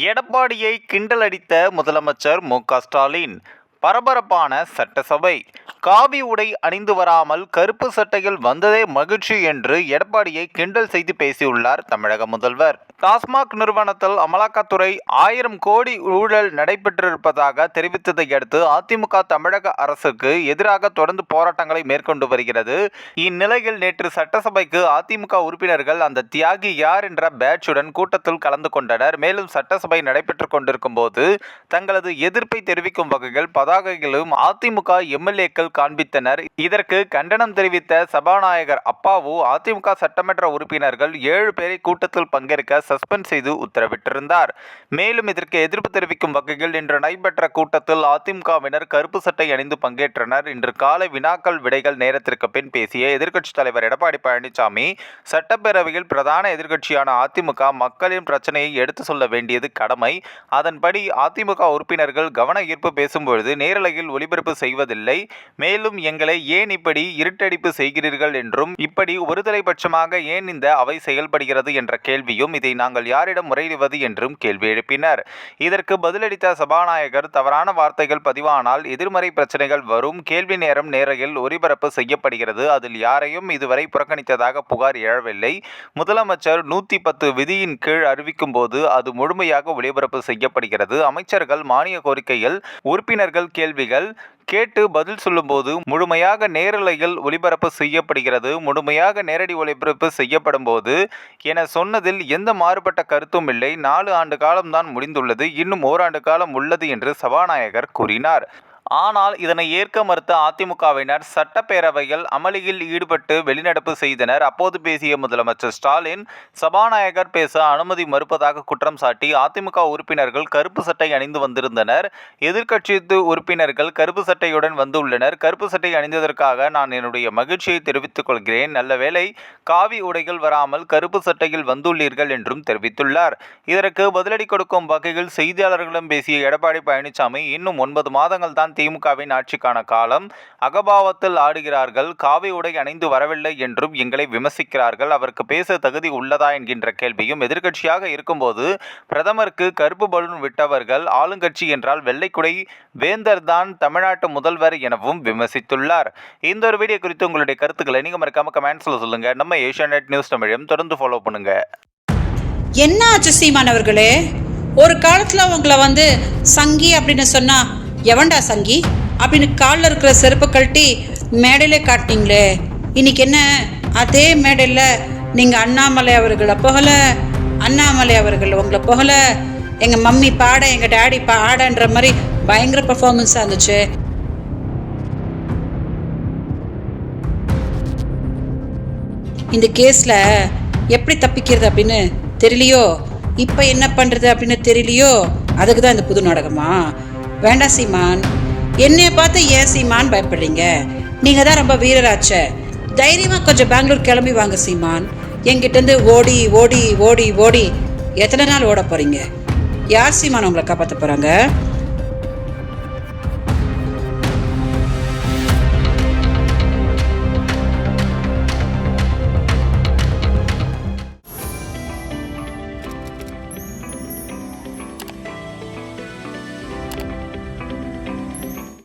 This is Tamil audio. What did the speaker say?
எடப்பாடியை கிண்டலடித்த முதலமைச்சர் மு க ஸ்டாலின் பரபரப்பான சட்டசபை. காவி உடை அணிந்து வராமல் கருப்பு சட்டையில் வந்ததே மகிழ்ச்சி என்று எடப்பாடியை கிண்டல் செய்து பேசியுள்ளார் தமிழக முதல்வர். டாஸ்மாக் நிறுவனத்தில் அமலாக்கத்துறை ஆயிரம் கோடி ஊழல் நடைபெற்றிருப்பதாக தெரிவித்ததை அடுத்து அதிமுக தமிழக அரசுக்கு எதிராக தொடர்ந்து போராட்டங்களை மேற்கொண்டு வருகிறது. இந்நிலையில் நேற்று சட்டசபைக்கு அதிமுக உறுப்பினர்கள் அந்த தியாகி யார் என்ற பேட்சுடன் கூட்டத்தில் கலந்து கொண்டனர். மேலும் சட்டசபை நடைபெற்றுக் கொண்டிருக்கும் போது தங்களது எதிர்ப்பை தெரிவிக்கும் வகையில் பதாகைகளும் அதிமுக எம்எல்ஏக்கள் காண்பித்தனர். இதற்கு கண்டனம் தெரிவித்த சபாநாயகர் அப்பாவு அதிமுக சட்டமன்ற உறுப்பினர்கள் ஏழு பேரை கூட்டத்தில் பங்கேற்க சஸ்பெண்ட் செய்து உத்தரவிட்டிருந்தார். மேலும் இதற்கு எதிர்ப்பு தெரிவிக்கும் வகையில் இன்று நடைபெற்ற கூட்டத்தில் அதிமுகவினர் கருப்பு சட்டை அணிந்து பங்கேற்றனர். இன்று காலை வினாக்கள் விடைகள் நேரத்திற்கு பின் பேசிய எதிர்க்கட்சித் தலைவர் எடப்பாடி பழனிசாமி சட்டப்பேரவையில் பிரதான எதிர்க்கட்சியான அதிமுக மக்களின் பிரச்சனையை எடுத்து சொல்ல வேண்டியது கடமை. அதன்படி அதிமுக உறுப்பினர்கள் கவன ஈர்ப்பு பேசும்பொழுது நேரலையில் ஒளிபரப்பு செய்வதில்லை. மேலும் எங்களை ஏன் இப்படி இருட்டடிப்பு செய்கிறீர்கள் என்றும் இப்படி ஒருதலை பட்சமாக ஏன் இந்த அவை செயல்படுகிறது என்ற கேள்வியும் இதை நாங்கள் யாரிடம் முறையிடுவது என்றும் கேள்வி எழுப்பினர். இதற்கு பதிலளித்த சபாநாயகர் தவறான வார்த்தைகள் பதிவானால் எதிர்மறை பிரச்சனைகள் வரும் கேள்வி நேரம் நேரையில் ஒளிபரப்பு செய்யப்படுகிறது அதில் யாரையும் இதுவரை புறக்கணித்ததாக புகார் எழவில்லை. முதலமைச்சர் நூற்றி பத்து விதியின் கீழ் அறிவிக்கும் போது அது முழுமையாக ஒளிபரப்பு செய்யப்படுகிறது. அமைச்சர்கள் மானிய கோரிக்கையில் உறுப்பினர்கள் கேள்விகள் கேட்டு பதில் சொல்லும்போது முழுமையாக நேரலையில் ஒளிபரப்பு செய்யப்படுகிறது. முழுமையாக நேரடி ஒளிபரப்பு செய்யப்படும் போது என சொன்னதில் எந்த மாறுபட்ட கருத்தும் இல்லை. நாலு ஆண்டு காலம்தான் முடிந்துள்ளது. இன்னும் ஓராண்டு காலம் உள்ளது என்று சபாநாயகர் கூறினார். ஆனால் இதனை ஏற்க மறுத்த அதிமுகவினர் சட்டப்பேரவையில் அமளியில் ஈடுபட்டு வெளிநடப்பு செய்தனர். அப்போது பேசிய முதலமைச்சர் ஸ்டாலின் சபாநாயகர் பேச அனுமதி மறுப்பதாக குற்றம் சாட்டி அதிமுக உறுப்பினர்கள் கருப்பு சட்டை அணிந்து வந்திருந்தனர். எதிர்க்கட்சி உறுப்பினர்கள் கருப்பு சட்டையுடன் வந்துள்ளனர். கருப்பு சட்டை அணிந்ததற்காக நான் என்னுடைய மகிழ்ச்சியை தெரிவித்துக் கொள்கிறேன். நல்ல வேளை காவி உடைகள் வராமல் கருப்பு சட்டையில் வந்துள்ளீர்கள் என்றும் தெரிவித்துள்ளார். இதற்கு பதிலடி கொடுக்கும் வகையில் செய்தியாளர்களிடம் பேசிய எடப்பாடி பழனிசாமி இன்னும் ஒன்பது மாதங்கள் தான் திமுகவின் ஆட்சிக்கான காலம். அகபாவத்தில் ஆடுகிறார்கள். காவி உடை அணிந்து வரவில்லை என்றும் எங்களை விமர்சிக்கிறார்கள். அவருக்கு பேச தகுதி உள்ளதா என்கின்ற கேள்வியும் எதிர்க்கட்சியாக இருக்கும்போது பிரதமருக்கு கருப்பு பலூன் விட்டவர்கள் ஆளுங்கட்சி என்றால் வெள்ளைக்குடை வேந்தர் தான் தமிழ்நாட்டு முதல்வர் எனவும் விமர்சித்துள்ளார். இந்த ஒரு வீடியோ குறித்து உங்களுடைய கருத்துக்களை நீங்க மறக்காம கமெண்ட்ஸ்ல சொல்லுங்க. நம்ம ஏஷியாநெட் நியூஸ் தமிழையும் தொடர்ந்து ஃபாலோ பண்ணுங்க. என்ன ஆச்சு சீமானவர்களே ஒரு காலத்தில் உங்களை வந்து சங்கி அப்படின்னு சொன்னா எவன்டா சங்கி? அப்படின்னு காலில் இருக்கிற செருப்பு கழட்டி மேடையிலே காட்டினீங்களே. இன்னைக்கு என்ன? அதே மேடையில் நீங்கள் அண்ணாமலை அவர்களை புகழ அண்ணாமலை அவர்கள் உங்களை புகழ எங்கள் மம்மி பாட எங்கள் டேடி பாடன்ற மாதிரி பயங்கர பர்ஃபார்மன்ஸாக இருந்துச்சு. இந்த கேஸில் எப்படி தப்பிக்கிறது அப்படின்னு தெரியலையோ? இப்போ என்ன பண்ணுறது அப்படின்னு தெரியலையோ? அதுக்கு தான் இந்த புது நாடகமா? வேண்டாம் சீமான். என்னைய பார்த்து ஏன் சீமான் பயப்படுறீங்க? நீங்கள் தான் ரொம்ப வீரராச்சே. தைரியமாக கொஞ்சம் பெங்களூர் கிளம்பி வாங்க சீமான். என்கிட்டேருந்து ஓடி ஓடி ஓடி ஓடி எத்தனை நாள் ஓட போகிறீங்க யார் சீமான் உங்களை காப்பாற்ற போகிறாங்க